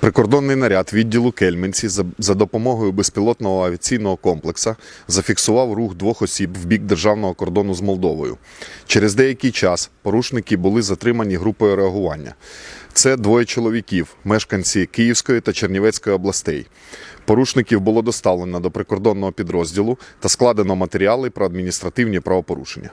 Прикордонний наряд відділу Кельменці за, за допомогою безпілотного авіаційного комплексу зафіксував рух двох осіб в бік державного кордону з Молдовою. Через деякий час порушники були затримані групою реагування. Це двоє чоловіків, мешканці Київської та Чернівецької областей. Порушників було доставлено до прикордонного підрозділу та складено матеріали про адміністративні правопорушення.